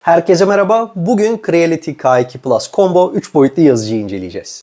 Herkese merhaba. Bugün Creality K2 Plus Combo 3 boyutlu yazıcıyı inceleyeceğiz.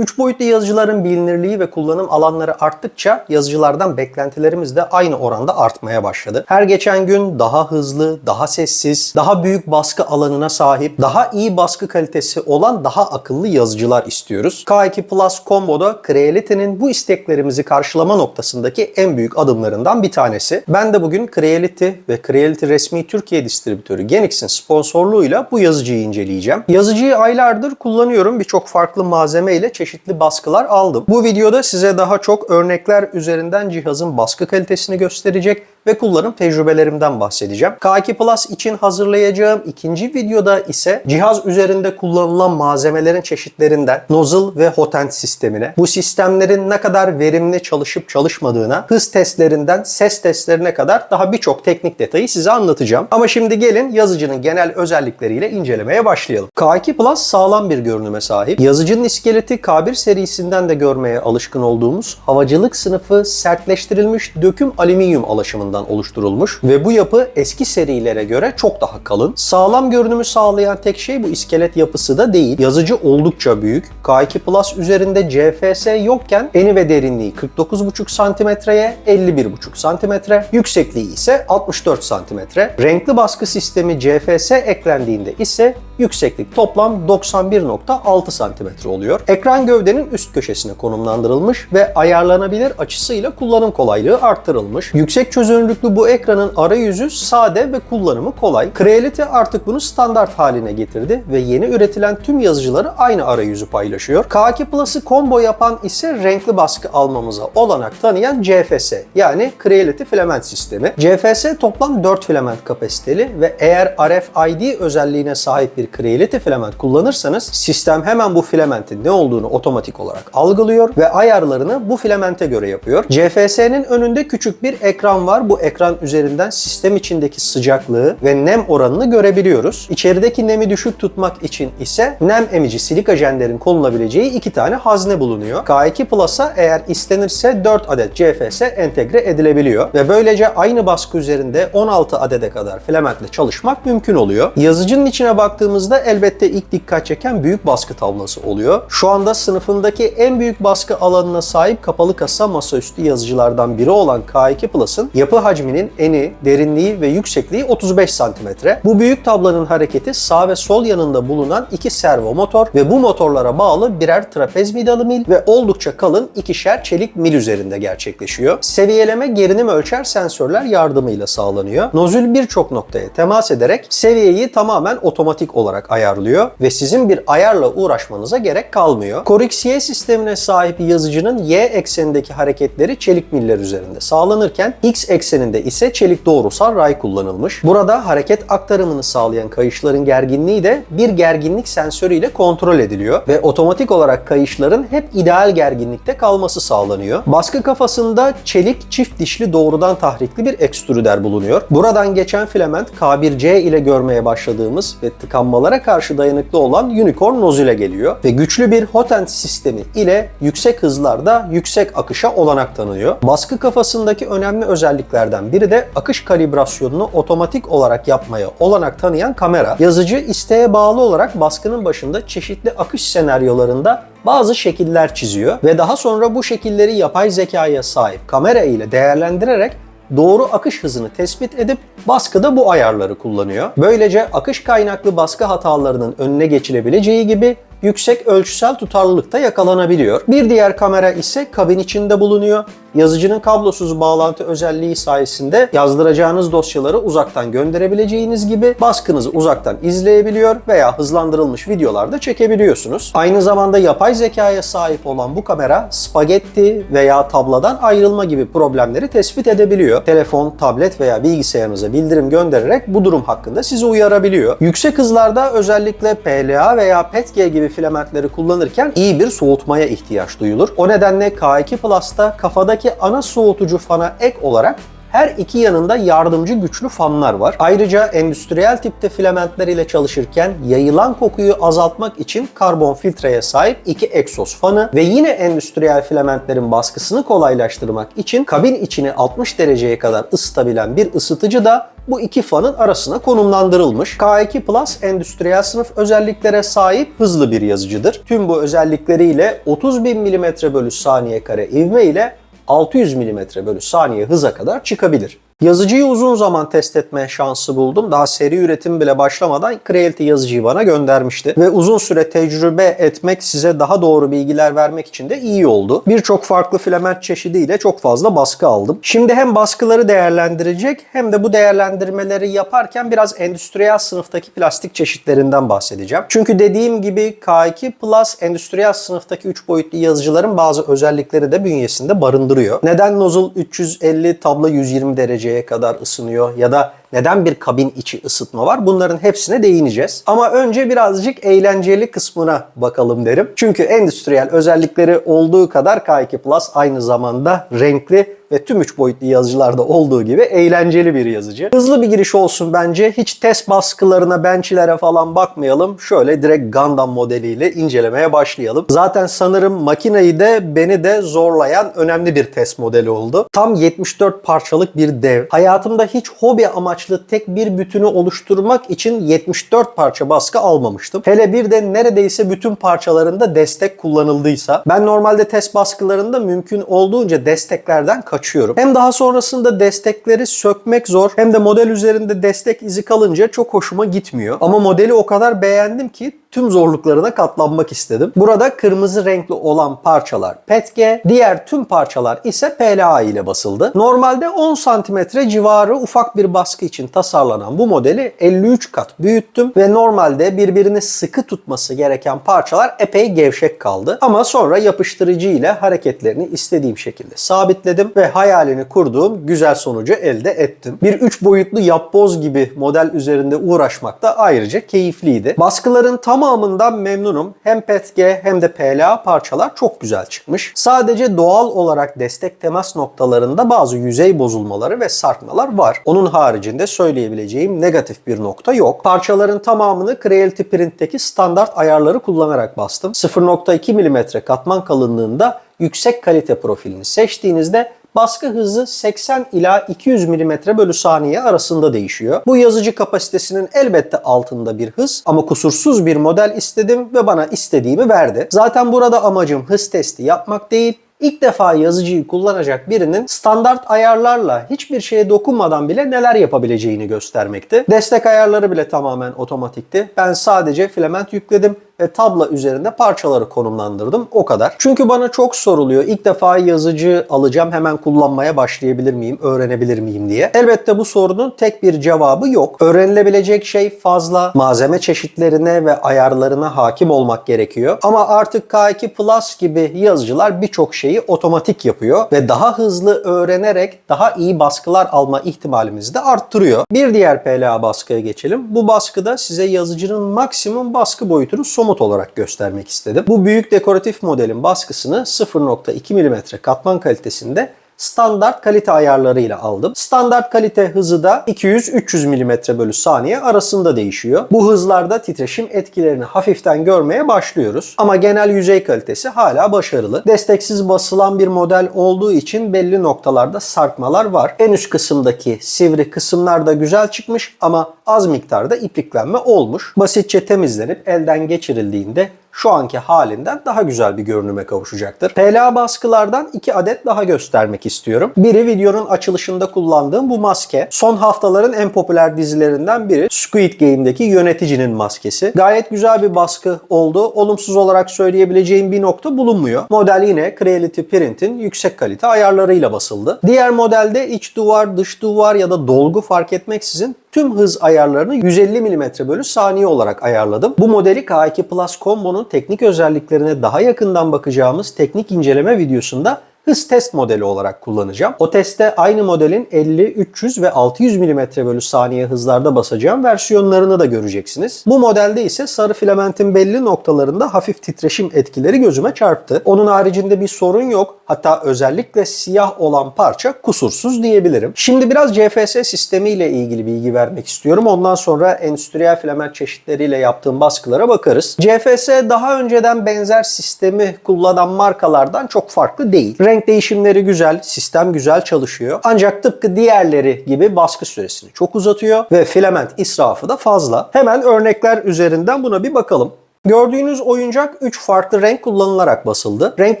Boyutlu yazıcıların bilinirliği ve kullanım alanları arttıkça yazıcılardan beklentilerimiz de aynı oranda artmaya başladı. Her geçen gün daha hızlı, daha sessiz, daha büyük baskı alanına sahip, daha iyi baskı kalitesi olan daha akıllı yazıcılar istiyoruz. K2 Plus Combo'da Creality'nin bu isteklerimizi karşılama noktasındaki en büyük adımlarından bir tanesi. Ben de bugün Creality ve Creality resmi Türkiye distribütörü Genix'in sponsorluğuyla bu yazıcıyı inceleyeceğim. Yazıcıyı aylardır kullanıyorum. Birçok farklı malzeme ile çeşitli baskılar aldım. Bu videoda size daha çok örnekler üzerinden cihazın baskı kalitesini gösterecek ve kullanım tecrübelerimden bahsedeceğim. K2 Plus için hazırlayacağım ikinci videoda ise cihaz üzerinde kullanılan malzemelerin çeşitlerinden nozzle ve hot end sistemine, bu sistemlerin ne kadar verimli çalışıp çalışmadığına, hız testlerinden ses testlerine kadar daha birçok teknik detayı size anlatacağım. Ama şimdi gelin yazıcının genel özellikleriyle incelemeye başlayalım. K2 Plus sağlam bir görünüme sahip. Yazıcının iskeleti K1 serisinden de görmeye alışkın olduğumuz havacılık sınıfı sertleştirilmiş döküm alüminyum alaşımından oluşturulmuş ve bu yapı eski serilere göre çok daha kalın. Sağlam görünümü sağlayan tek şey bu iskelet yapısı da değil. Yazıcı oldukça büyük. K2 Plus üzerinde CFS yokken eni ve derinliği 49,5 cm'ye 51,5 cm, yüksekliği ise 64 cm. Renkli baskı sistemi CFS eklendiğinde ise yükseklik toplam 91.6 cm oluyor. Ekran gövdenin üst köşesine konumlandırılmış ve ayarlanabilir açısıyla kullanım kolaylığı arttırılmış. Yüksek çözünürlüklü bu ekranın arayüzü sade ve kullanımı kolay. Creality artık bunu standart haline getirdi ve yeni üretilen tüm yazıcıları aynı arayüzü paylaşıyor. K2 Plus'ı combo yapan ise renkli baskı almamıza olanak tanıyan CFS yani Creality Filament Sistemi. CFS toplam 4 filament kapasiteli ve eğer RFID özelliğine sahip bir Creality filament kullanırsanız sistem hemen bu filamentin ne olduğunu otomatik olarak algılıyor ve ayarlarını bu filamente göre yapıyor. CFS'nin önünde küçük bir ekran var. Bu ekran üzerinden sistem içindeki sıcaklığı ve nem oranını görebiliyoruz. İçerideki nemi düşük tutmak için ise nem emici silika jenlerin konulabileceği iki tane hazne bulunuyor. K2 Plus'a eğer istenirse 4 adet CFS entegre edilebiliyor ve böylece aynı baskı üzerinde 16 adede kadar filamentle çalışmak mümkün oluyor. Yazıcının içine baktığımızda elbette ilk dikkat çeken büyük baskı tablası oluyor. Şu anda sınıfındaki en büyük baskı alanına sahip kapalı kasa masaüstü yazıcılardan biri olan K2 Plus'ın yapı hacminin eni, derinliği ve yüksekliği 35 cm. Bu büyük tablanın hareketi sağ ve sol yanında bulunan iki servo motor ve bu motorlara bağlı birer trapez vidalı mil ve oldukça kalın ikişer çelik mil üzerinde gerçekleşiyor. Seviyeleme gerinim ölçer sensörler yardımıyla sağlanıyor. Nozül birçok noktaya temas ederek seviyeyi tamamen otomatik olarak ayarlıyor ve sizin bir ayarla uğraşmanıza gerek kalmıyor. Core OXY sistemine sahip yazıcının Y eksenindeki hareketleri çelik miller üzerinde sağlanırken X ekseninde ise çelik doğrusal ray kullanılmış. Burada hareket aktarımını sağlayan kayışların gerginliği de bir gerginlik sensörüyle kontrol ediliyor ve otomatik olarak kayışların hep ideal gerginlikte kalması sağlanıyor. Baskı kafasında çelik çift dişli doğrudan tahrikli bir ekstrüder bulunuyor. Buradan geçen filament K1C ile görmeye başladığımız ve tıkanmalara karşı dayanıklı olan unicorn nozüle geliyor ve güçlü bir hot end sistemi ile yüksek hızlarda yüksek akışa olanak tanıyor. Baskı kafasındaki önemli özelliklerden biri de akış kalibrasyonunu otomatik olarak yapmaya olanak tanıyan kamera. Yazıcı isteğe bağlı olarak baskının başında çeşitli akış senaryolarında bazı şekiller çiziyor ve daha sonra bu şekilleri yapay zekaya sahip kamera ile değerlendirerek doğru akış hızını tespit edip baskıda bu ayarları kullanıyor. Böylece akış kaynaklı baskı hatalarının önüne geçilebileceği gibi yüksek ölçüsel tutarlılıkta yakalanabiliyor. Bir diğer kamera ise kabin içinde bulunuyor. Yazıcının kablosuz bağlantı özelliği sayesinde yazdıracağınız dosyaları uzaktan gönderebileceğiniz gibi baskınızı uzaktan izleyebiliyor veya hızlandırılmış videolarda çekebiliyorsunuz. Aynı zamanda yapay zekaya sahip olan bu kamera spagetti veya tabladan ayrılma gibi problemleri tespit edebiliyor. Telefon, tablet veya bilgisayarınıza bildirim göndererek bu durum hakkında sizi uyarabiliyor. Yüksek hızlarda özellikle PLA veya PETG gibi filamentleri kullanırken iyi bir soğutmaya ihtiyaç duyulur. O nedenle K2 Plus'ta kafadaki ana soğutucu fana ek olarak her iki yanında yardımcı güçlü fanlar var. Ayrıca endüstriyel tipte filamentler ile çalışırken yayılan kokuyu azaltmak için karbon filtreye sahip iki egzoz fanı ve yine endüstriyel filamentlerin baskısını kolaylaştırmak için kabin içini 60 dereceye kadar ısıtabilen bir ısıtıcı da bu iki fanın arasına konumlandırılmış. K2 Plus endüstriyel sınıf özelliklere sahip hızlı bir yazıcıdır. Tüm bu özellikleriyle 30.000 mm bölü saniye kare ivme ile 600 mm bölü saniye hıza kadar çıkabilir. Yazıcıyı uzun zaman test etme şansı buldum. Daha seri üretim bile başlamadan Creality yazıcıyı bana göndermişti. Ve uzun süre tecrübe etmek size daha doğru bilgiler vermek için de iyi oldu. Birçok farklı filament çeşidiyle çok fazla baskı aldım. Şimdi hem baskıları değerlendirecek hem de bu değerlendirmeleri yaparken biraz endüstriyel sınıftaki plastik çeşitlerinden bahsedeceğim. Çünkü dediğim gibi K2 Plus endüstriyel sınıftaki 3 boyutlu yazıcıların bazı özellikleri de bünyesinde barındırıyor. Neden nozzle 350 tabla 120 dereceye kadar ısınıyor ya da neden bir kabin içi ısıtma var? Bunların hepsine değineceğiz. Ama önce birazcık eğlenceli kısmına bakalım derim. Çünkü endüstriyel özellikleri olduğu kadar K2 Plus aynı zamanda renkli ve tüm 3 boyutlu yazıcılarda olduğu gibi eğlenceli bir yazıcı. Hızlı bir giriş olsun bence. Hiç test baskılarına, bench'lere falan bakmayalım. Şöyle direkt Gundam modeliyle incelemeye başlayalım. Zaten sanırım makineyi de beni de zorlayan önemli bir test modeli oldu. Tam 74 parçalık bir dev. Hayatımda hiç hobi amaçlı tek bir bütünü oluşturmak için 74 parça baskı almamıştım. Hele bir de neredeyse bütün parçalarında destek kullanıldıysa. Ben normalde test baskılarında mümkün olduğunca desteklerden kaçıyorum. Hem daha sonrasında destekleri sökmek zor hem de model üzerinde destek izi kalınca çok hoşuma gitmiyor. Ama modeli o kadar beğendim ki tüm zorluklarına katlanmak istedim. Burada kırmızı renkli olan parçalar PETG, diğer tüm parçalar ise PLA ile basıldı. Normalde 10 cm civarı ufak bir baskı için tasarlanan bu modeli 53 kat büyüttüm ve normalde birbirini sıkı tutması gereken parçalar epey gevşek kaldı. Ama sonra yapıştırıcı ile hareketlerini istediğim şekilde sabitledim ve hayalini kurduğum güzel sonucu elde ettim. Bir 3 boyutlu yapboz gibi model üzerinde uğraşmak da ayrıca keyifliydi. Baskıların tamamından memnunum. Hem PETG hem de PLA parçalar çok güzel çıkmış. Sadece doğal olarak destek temas noktalarında bazı yüzey bozulmaları ve sarkmalar var. Onun haricinde söyleyebileceğim negatif bir nokta yok. Parçaların tamamını Creality Print'teki standart ayarları kullanarak bastım. 0.2 mm katman kalınlığında yüksek kalite profilini seçtiğinizde baskı hızı 80 ila 200 mm bölü saniye arasında değişiyor. Bu yazıcı kapasitesinin elbette altında bir hız ama kusursuz bir model istedim ve bana istediğimi verdi. Zaten burada amacım hız testi yapmak değil, İlk defa yazıcıyı kullanacak birinin standart ayarlarla hiçbir şeye dokunmadan bile neler yapabileceğini göstermekti. Destek ayarları bile tamamen otomatikti. Ben sadece filament yükledim ve tabla üzerinde parçaları konumlandırdım. O kadar. Çünkü bana çok soruluyor. İlk defa yazıcı alacağım hemen kullanmaya başlayabilir miyim, öğrenebilir miyim diye. Elbette bu sorunun tek bir cevabı yok. Öğrenilebilecek şey fazla. Malzeme çeşitlerine ve ayarlarına hakim olmak gerekiyor. Ama artık K2 Plus gibi yazıcılar birçok şeyi otomatik yapıyor ve daha hızlı öğrenerek daha iyi baskılar alma ihtimalimizi de arttırıyor. Bir diğer PLA baskıya geçelim. Bu baskıda size yazıcının maksimum baskı boyutunu somut olarak göstermek istedim. Bu büyük dekoratif modelin baskısını 0.2 mm katman kalitesinde standart kalite ayarlarıyla aldım. Standart kalite hızı da 200-300 mm bölü saniye arasında değişiyor. Bu hızlarda titreşim etkilerini hafiften görmeye başlıyoruz. Ama genel yüzey kalitesi hala başarılı. Desteksiz basılan bir model olduğu için belli noktalarda sarkmalar var. En üst kısımdaki sivri kısımlar da güzel çıkmış ama az miktarda ipliklenme olmuş. Basitçe temizlenip elden geçirildiğinde şu anki halinden daha güzel bir görünüme kavuşacaktır. PLA baskılardan iki adet daha göstermek istiyorum. Biri videonun açılışında kullandığım bu maske. Son haftaların en popüler dizilerinden biri Squid Game'deki yöneticinin maskesi. Gayet güzel bir baskı oldu. Olumsuz olarak söyleyebileceğim bir nokta bulunmuyor. Model yine Creality Print'in yüksek kalite ayarlarıyla basıldı. Diğer modelde iç duvar, dış duvar ya da dolgu fark etmeksizin tüm hız ayarlarını 150 mm bölü saniye olarak ayarladım. Bu modeli K2 Plus Combo'nun teknik özelliklerine daha yakından bakacağımız teknik inceleme videosunda hız test modeli olarak kullanacağım. O testte aynı modelin 50, 300 ve 600 mm bölü saniye hızlarda basacağım versiyonlarını da göreceksiniz. Bu modelde ise sarı filamentin belli noktalarında hafif titreşim etkileri gözüme çarptı. Onun haricinde bir sorun yok. Hatta özellikle siyah olan parça kusursuz diyebilirim. Şimdi biraz CFS sistemi ile ilgili bilgi vermek istiyorum. Ondan sonra endüstriyel filament çeşitleriyle yaptığım baskılara bakarız. CFS daha önceden benzer sistemi kullanan markalardan çok farklı değil. Renk değişimleri güzel, sistem güzel çalışıyor. Ancak tıpkı diğerleri gibi baskı süresini çok uzatıyor ve filament israfı da fazla. Hemen örnekler üzerinden buna bir bakalım. Gördüğünüz oyuncak 3 farklı renk kullanılarak basıldı. Renk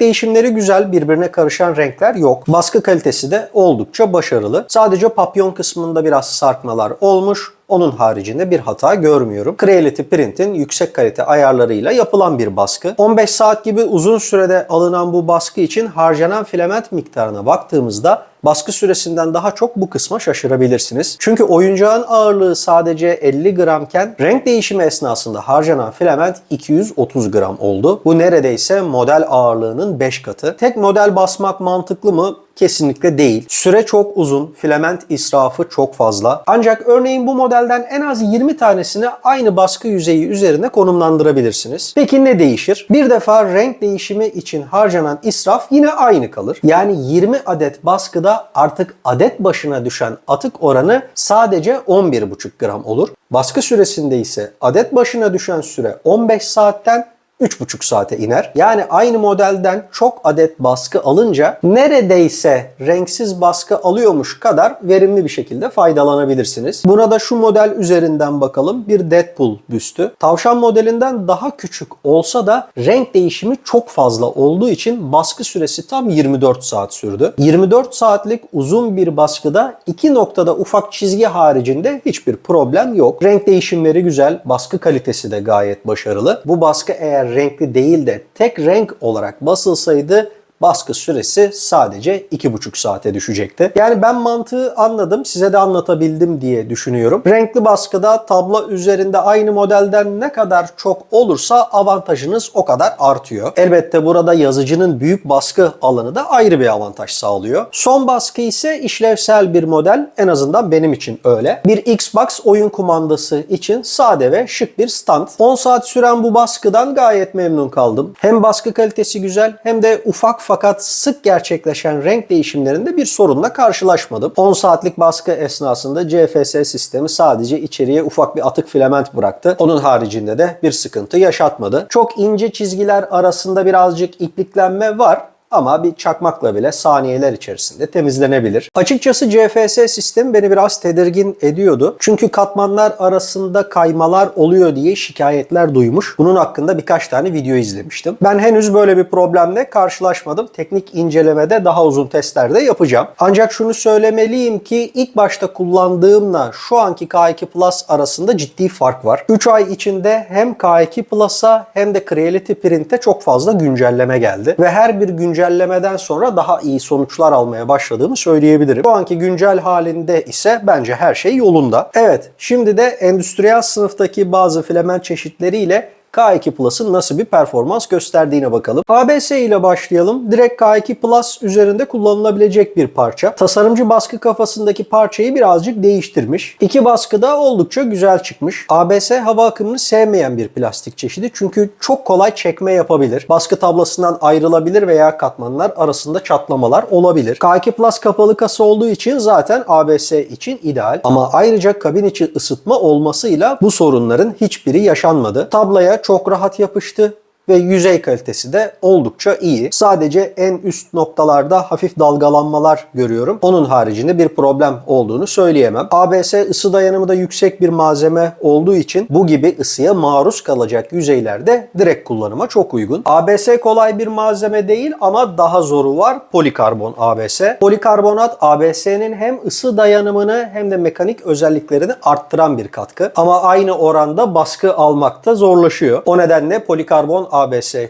değişimleri güzel, birbirine karışan renkler yok. Baskı kalitesi de oldukça başarılı. Sadece papyon kısmında biraz sarkmalar olmuş. Onun haricinde bir hata görmüyorum. Creality Print'in yüksek kalite ayarlarıyla yapılan bir baskı. 15 saat gibi uzun sürede alınan bu baskı için harcanan filament miktarına baktığımızda baskı süresinden daha çok bu kısma şaşırabilirsiniz. Çünkü oyuncağın ağırlığı sadece 50 gramken renk değişimi esnasında harcanan filament 230 gram oldu. Bu neredeyse model ağırlığının 5 katı. Tek model basmak mantıklı mı? Kesinlikle değil. Süre çok uzun, filament israfı çok fazla. Ancak örneğin bu modelden en az 20 tanesini aynı baskı yüzeyi üzerine konumlandırabilirsiniz. Peki ne değişir? Bir defa renk değişimi için harcanan israf yine aynı kalır. Yani 20 adet baskıda artık adet başına düşen atık oranı sadece 11,5 gram olur. Baskı süresinde ise adet başına düşen süre 15 saatten 3,5 saate iner. Yani aynı modelden çok adet baskı alınca neredeyse renksiz baskı alıyormuş kadar verimli bir şekilde faydalanabilirsiniz. Buna da şu model üzerinden bakalım. Bir Deadpool büstü. Tavşan modelinden daha küçük olsa da renk değişimi çok fazla olduğu için baskı süresi tam 24 saat sürdü. 24 saatlik uzun bir baskıda iki noktada ufak çizgi haricinde hiçbir problem yok. Renk değişimleri güzel, baskı kalitesi de gayet başarılı. Bu baskı eğer renkli değil de tek renk olarak basılsaydı baskı süresi sadece 2,5 saate düşecekti. Yani ben mantığı anladım, size de anlatabildim diye düşünüyorum. Renkli baskıda tablo üzerinde aynı modelden ne kadar çok olursa avantajınız o kadar artıyor. Elbette burada yazıcının büyük baskı alanı da ayrı bir avantaj sağlıyor. Son baskı ise işlevsel bir model. En azından benim için öyle. Bir Xbox oyun kumandası için sade ve şık bir stand. 10 saat süren bu baskıdan gayet memnun kaldım. Hem baskı kalitesi güzel hem de ufak fakat sık gerçekleşen renk değişimlerinde bir sorunla karşılaşmadım. 10 saatlik baskı esnasında CFS sistemi sadece içeriye ufak bir atık filament bıraktı. Onun haricinde de bir sıkıntı yaşatmadı. Çok ince çizgiler arasında birazcık ipliklenme var ama bir çakmakla bile saniyeler içerisinde temizlenebilir. Açıkçası CFS sistemi beni biraz tedirgin ediyordu. Çünkü katmanlar arasında kaymalar oluyor diye şikayetler duymuş. Bunun hakkında birkaç tane video izlemiştim. Ben henüz böyle bir problemle karşılaşmadım. Teknik incelemede daha uzun testlerde yapacağım. Ancak şunu söylemeliyim ki ilk başta kullandığımla şu anki K2 Plus arasında ciddi fark var. 3 ay içinde hem K2 Plus'a hem de Creality Print'e çok fazla güncelleme geldi. Ve her bir güncellemeden sonra daha iyi sonuçlar almaya başladığımı söyleyebilirim. Şu anki güncel halinde ise bence her şey yolunda. Evet, şimdi de endüstriyel sınıftaki bazı filament çeşitleriyle K2 Plus'ın nasıl bir performans gösterdiğine bakalım. ABS ile başlayalım. Direkt K2 Plus üzerinde kullanılabilecek bir parça. Tasarımcı baskı kafasındaki parçayı birazcık değiştirmiş. İki baskı da oldukça güzel çıkmış. ABS hava akımını sevmeyen bir plastik çeşidi çünkü çok kolay çekme yapabilir. Baskı tablasından ayrılabilir veya katmanlar arasında çatlamalar olabilir. K2 Plus kapalı kasa olduğu için zaten ABS için ideal. Ama ayrıca kabin içi ısıtma olmasıyla bu sorunların hiçbiri yaşanmadı. Tablaya çok rahat yapıştı ve yüzey kalitesi de oldukça iyi. Sadece en üst noktalarda hafif dalgalanmalar görüyorum. Onun haricinde bir problem olduğunu söyleyemem. ABS ısı dayanımı da yüksek bir malzeme olduğu için bu gibi ısıya maruz kalacak yüzeylerde direkt kullanıma çok uygun. ABS kolay bir malzeme değil ama daha zoru var. Polikarbon ABS. Polikarbonat ABS'nin hem ısı dayanımını hem de mekanik özelliklerini arttıran bir katkı. Ama aynı oranda baskı almakta zorlaşıyor. O nedenle polikarbon ABS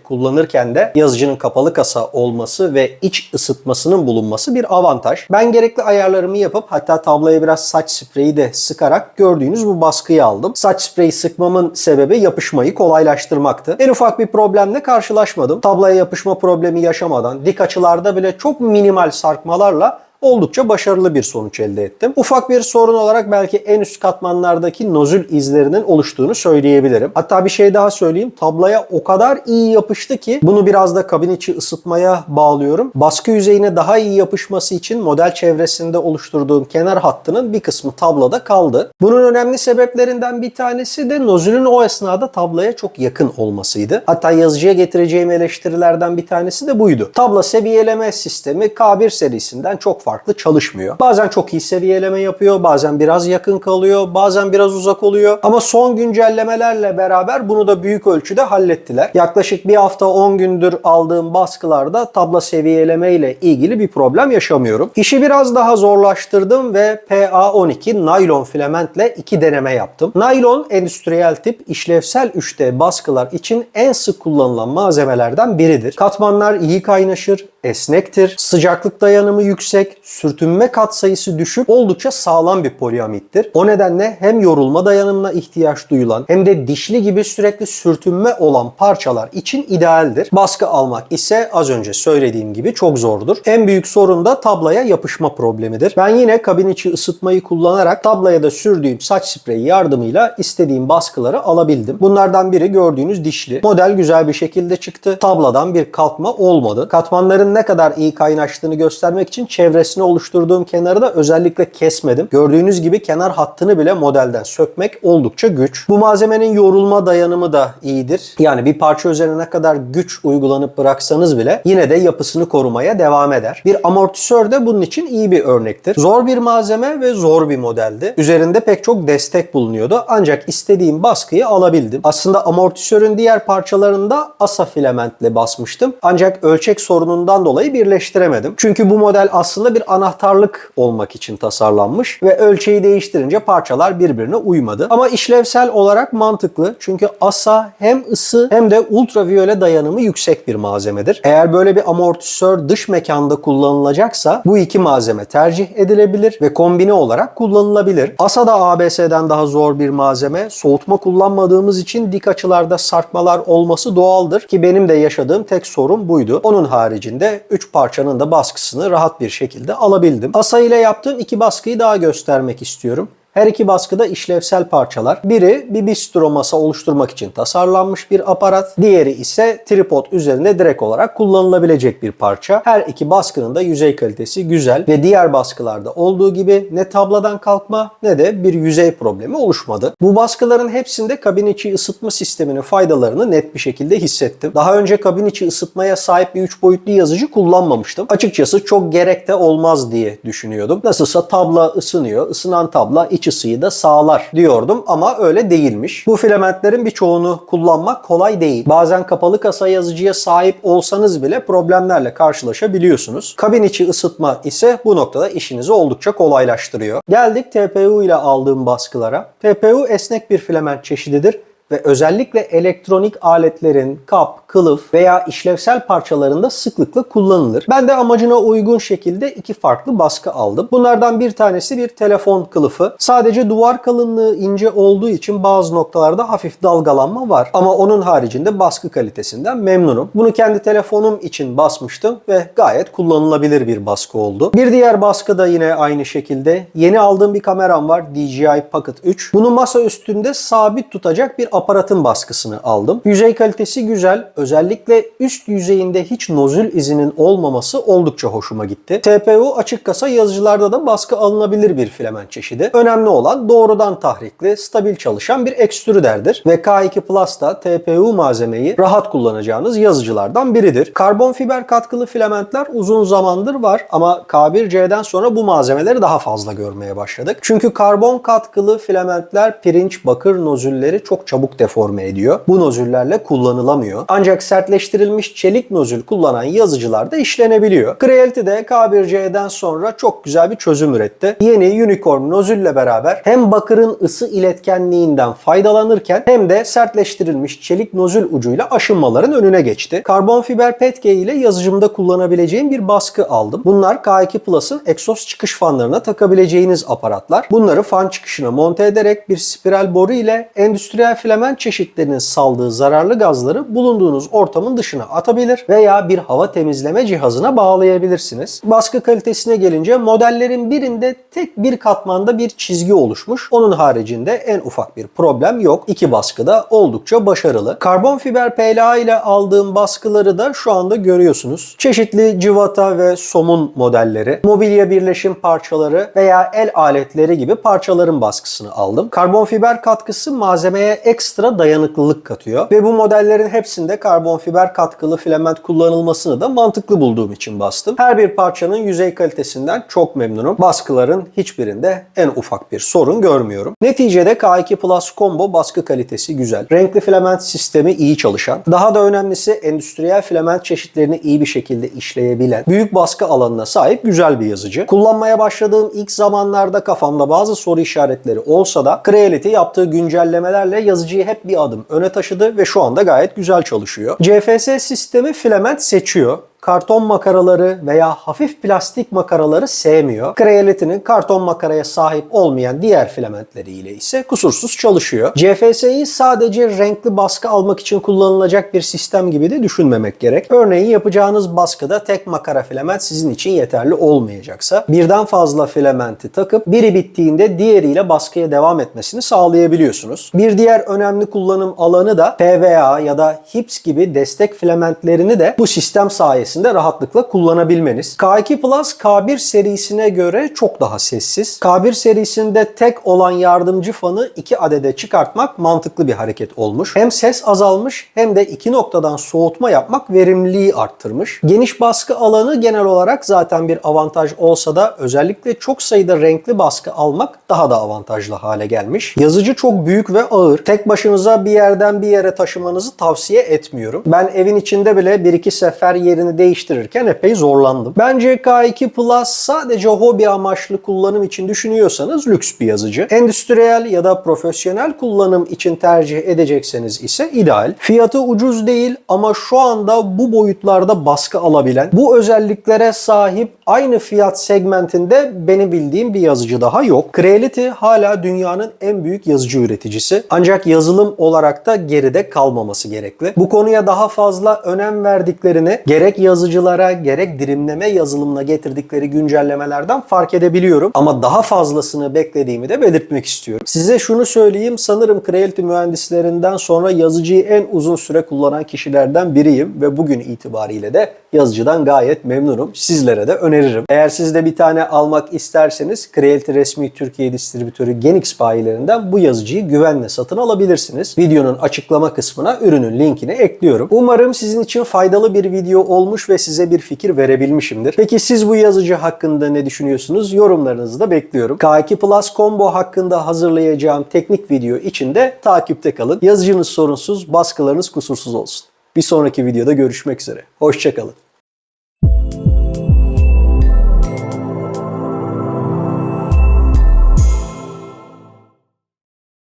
kullanırken de yazıcının kapalı kasa olması ve iç ısıtmasının bulunması bir avantaj. Ben gerekli ayarlarımı yapıp hatta tabloya biraz saç spreyi de sıkarak gördüğünüz bu baskıyı aldım. Saç spreyi sıkmamın sebebi yapışmayı kolaylaştırmaktı. En ufak bir problemle karşılaşmadım. Tabloya yapışma problemi yaşamadan dik açılarda bile çok minimal sarkmalarla oldukça başarılı bir sonuç elde ettim. Ufak bir sorun olarak belki en üst katmanlardaki nozül izlerinin oluştuğunu söyleyebilirim. Hatta bir şey daha söyleyeyim. Tabloya o kadar iyi yapıştı ki bunu biraz da kabin içi ısıtmaya bağlıyorum. Baskı yüzeyine daha iyi yapışması için model çevresinde oluşturduğum kenar hattının bir kısmı tabloda kaldı. Bunun önemli sebeplerinden bir tanesi de nozülün o esnada tabloya çok yakın olmasıydı. Hatta yazıcıya getireceğim eleştirilerden bir tanesi de buydu. Tablo seviyeleme sistemi K1 serisinden çok farklı farklı çalışmıyor. Bazen çok iyi seviyeleme yapıyor, bazen biraz yakın kalıyor, bazen biraz uzak oluyor. Ama son güncellemelerle beraber bunu da büyük ölçüde hallettiler. Yaklaşık bir hafta 10 gündür aldığım baskılarda tabla seviyeleme ile ilgili bir problem yaşamıyorum. İşi biraz daha zorlaştırdım ve PA12 naylon filamentle iki deneme yaptım. Naylon endüstriyel tip işlevsel 3D baskılar için en sık kullanılan malzemelerden biridir. Katmanlar iyi kaynaşır, esnektir, sıcaklık dayanımı yüksek, sürtünme katsayısı düşük, oldukça sağlam bir poliamittir. O nedenle hem yorulma dayanımına ihtiyaç duyulan hem de dişli gibi sürekli sürtünme olan parçalar için idealdir. Baskı almak ise az önce söylediğim gibi çok zordur. En büyük sorun da tablaya yapışma problemidir. Ben yine kabin içi ısıtmayı kullanarak tablaya da sürdüğüm saç spreyi yardımıyla istediğim baskıları alabildim. Bunlardan biri gördüğünüz dişli. Model güzel bir şekilde çıktı. Tabladan bir kalkma olmadı. Katmanların ne kadar iyi kaynaştığını göstermek için çevresine oluşturduğum kenarı da özellikle kesmedim. Gördüğünüz gibi kenar hattını bile modelden sökmek oldukça güç. Bu malzemenin yorulma dayanımı da iyidir. Yani bir parça üzerine ne kadar güç uygulanıp bıraksanız bile yine de yapısını korumaya devam eder. Bir amortisör de bunun için iyi bir örnektir. Zor bir malzeme ve zor bir modeldi. Üzerinde pek çok destek bulunuyordu ancak istediğim baskıyı alabildim. Aslında amortisörün diğer parçalarında asa filamentle basmıştım. Ancak ölçek sorunundan dolayı birleştiremedim. Çünkü bu model aslında bir anahtarlık olmak için tasarlanmış ve ölçeği değiştirince parçalar birbirine uymadı. Ama işlevsel olarak mantıklı. Çünkü asa hem ısı hem de ultraviyole dayanımı yüksek bir malzemedir. Eğer böyle bir amortisör dış mekanda kullanılacaksa bu iki malzeme tercih edilebilir ve kombine olarak kullanılabilir. Asa da ABS'den daha zor bir malzeme. Soğutma kullanmadığımız için dik açılarda sarkmalar olması doğaldır ki benim de yaşadığım tek sorun buydu. Onun haricinde 3 parçanın da baskısını rahat bir şekilde alabildim. Asa ile yaptığım iki baskıyı daha göstermek istiyorum. Her iki baskıda işlevsel parçalar. Biri bir bistro masa oluşturmak için tasarlanmış bir aparat. Diğeri ise tripod üzerinde direkt olarak kullanılabilecek bir parça. Her iki baskının da yüzey kalitesi güzel ve diğer baskılarda olduğu gibi ne tabladan kalkma ne de bir yüzey problemi oluşmadı. Bu baskıların hepsinde kabin içi ısıtma sisteminin faydalarını net bir şekilde hissettim. Daha önce kabin içi ısıtmaya sahip bir 3 boyutlu yazıcı kullanmamıştım. Açıkçası çok gerek de olmaz diye düşünüyordum. Nasılsa tabla ısınıyor. Isınan tabla iç ısıyı da sağlar diyordum ama öyle değilmiş. Bu filamentlerin birçoğunu kullanmak kolay değil. Bazen kapalı kasa yazıcıya sahip olsanız bile problemlerle karşılaşabiliyorsunuz. Kabin içi ısıtma ise bu noktada işinizi oldukça kolaylaştırıyor. Geldik TPU ile aldığım baskılara. TPU esnek bir filament çeşididir ve özellikle elektronik aletlerin kap, kılıf veya işlevsel parçalarında sıklıkla kullanılır. Ben de amacına uygun şekilde iki farklı baskı aldım. Bunlardan bir tanesi bir telefon kılıfı. Sadece duvar kalınlığı ince olduğu için bazı noktalarda hafif dalgalanma var. Ama onun haricinde baskı kalitesinden memnunum. Bunu kendi telefonum için basmıştım ve gayet kullanılabilir bir baskı oldu. Bir diğer baskı da yine aynı şekilde. Yeni aldığım bir kameram var DJI Pocket 3. Bunu masa üstünde sabit tutacak bir aparatın baskısını aldım. Yüzey kalitesi güzel. Özellikle üst yüzeyinde hiç nozül izinin olmaması oldukça hoşuma gitti. TPU açık kasa yazıcılarda da baskı alınabilir bir filament çeşidi. Önemli olan doğrudan tahrikli, stabil çalışan bir ekstrüderdir. Ve K2 Plus da TPU malzemeyi rahat kullanacağınız yazıcılardan biridir. Karbon fiber katkılı filamentler uzun zamandır var ama K1C'den sonra bu malzemeleri daha fazla görmeye başladık. Çünkü karbon katkılı filamentler pirinç, bakır nozülleri çok çabuk deforme ediyor. Bu nozüllerle kullanılamıyor. Ancak sertleştirilmiş çelik nozül kullanan yazıcılarda işlenebiliyor. Creality de K1C'den sonra çok güzel bir çözüm üretti. Yeni Unicorn nozülle beraber hem bakırın ısı iletkenliğinden faydalanırken hem de sertleştirilmiş çelik nozül ucuyla aşınmaların önüne geçti. Karbon fiber petke ile yazıcımda kullanabileceğim bir baskı aldım. Bunlar K2 Plus'ın egzoz çıkış fanlarına takabileceğiniz aparatlar. Bunları fan çıkışına monte ederek bir spiral boru ile endüstriyel filament çeşitlerinin saldığı zararlı gazları bulunduğunuz ortamın dışına atabilir veya bir hava temizleme cihazına bağlayabilirsiniz. Baskı kalitesine gelince modellerin birinde tek bir katmanda bir çizgi oluşmuş. Onun haricinde en ufak bir problem yok. İki baskı da oldukça başarılı. Karbon fiber PLA ile aldığım baskıları da şu anda görüyorsunuz. Çeşitli civata ve somun modelleri, mobilya birleşim parçaları veya el aletleri gibi parçaların baskısını aldım. Karbon fiber katkısı malzemeye ekstra dayanıklılık katıyor ve bu modellerin hepsinde karbon fiber katkılı filament kullanılmasını da mantıklı bulduğum için bastım. Her bir parçanın yüzey kalitesinden çok memnunum. Baskıların hiçbirinde en ufak bir sorun görmüyorum. Neticede K2 Plus Combo baskı kalitesi güzel. Renkli filament sistemi iyi çalışan. Daha da önemlisi endüstriyel filament çeşitlerini iyi bir şekilde işleyebilen, büyük baskı alanına sahip güzel bir yazıcı. Kullanmaya başladığım ilk zamanlarda kafamda bazı soru işaretleri olsa da Creality yaptığı güncellemelerle yazıcıyı hep bir adım öne taşıdı ve şu anda gayet güzel çalışıyor. CFS sistemi filament seçiyor karton makaraları veya hafif plastik makaraları sevmiyor. Creality'nin karton makaraya sahip olmayan diğer filamentleriyle ise kusursuz çalışıyor. CFS'yi sadece renkli baskı almak için kullanılacak bir sistem gibi de düşünmemek gerek. Örneğin yapacağınız baskıda tek makara filament sizin için yeterli olmayacaksa birden fazla filamenti takıp biri bittiğinde diğeriyle baskıya devam etmesini sağlayabiliyorsunuz. Bir diğer önemli kullanım alanı da PVA ya da HIPS gibi destek filamentlerini de bu sistem sayesinde sayesinde rahatlıkla kullanabilmeniz. K2 Plus K1 serisine göre çok daha sessiz. K1 serisinde tek olan yardımcı fanı 2 adede çıkartmak mantıklı bir hareket olmuş. Hem ses azalmış hem de iki noktadan soğutma yapmak verimliliği arttırmış. Geniş baskı alanı genel olarak zaten bir avantaj olsa da özellikle çok sayıda renkli baskı almak daha da avantajlı hale gelmiş. Yazıcı çok büyük ve ağır. Tek başınıza bir yerden bir yere taşımanızı tavsiye etmiyorum. Ben evin içinde bile bir iki sefer yerini değiştirirken epey zorlandım. Bence K2 Plus sadece hobi amaçlı kullanım için düşünüyorsanız lüks bir yazıcı. Endüstriyel ya da profesyonel kullanım için tercih edecekseniz ise ideal. Fiyatı ucuz değil ama şu anda bu boyutlarda baskı alabilen, bu özelliklere sahip aynı fiyat segmentinde benim bildiğim bir yazıcı daha yok. Creality hala dünyanın en büyük yazıcı üreticisi. Ancak yazılım olarak da geride kalmaması gerekli. Bu konuya daha fazla önem verdiklerini gerek yazıcılara gerek dirimleme yazılımına getirdikleri güncellemelerden fark edebiliyorum. Ama daha fazlasını beklediğimi de belirtmek istiyorum. Size şunu söyleyeyim. Sanırım Creality mühendislerinden sonra yazıcıyı en uzun süre kullanan kişilerden biriyim ve bugün itibariyle de yazıcıdan gayet memnunum. Sizlere de öneririm. Eğer siz de bir tane almak isterseniz Creality resmi Türkiye distribütörü Genix bayilerinden bu yazıcıyı güvenle satın alabilirsiniz. Videonun açıklama kısmına ürünün linkini ekliyorum. Umarım sizin için faydalı bir video olmuş ve size bir fikir verebilmişimdir. Peki siz bu yazıcı hakkında ne düşünüyorsunuz? Yorumlarınızı da bekliyorum. K2 Plus Combo hakkında hazırlayacağım teknik video için de takipte kalın. Yazıcınız sorunsuz, baskılarınız kusursuz olsun. Bir sonraki videoda görüşmek üzere. Hoşçakalın.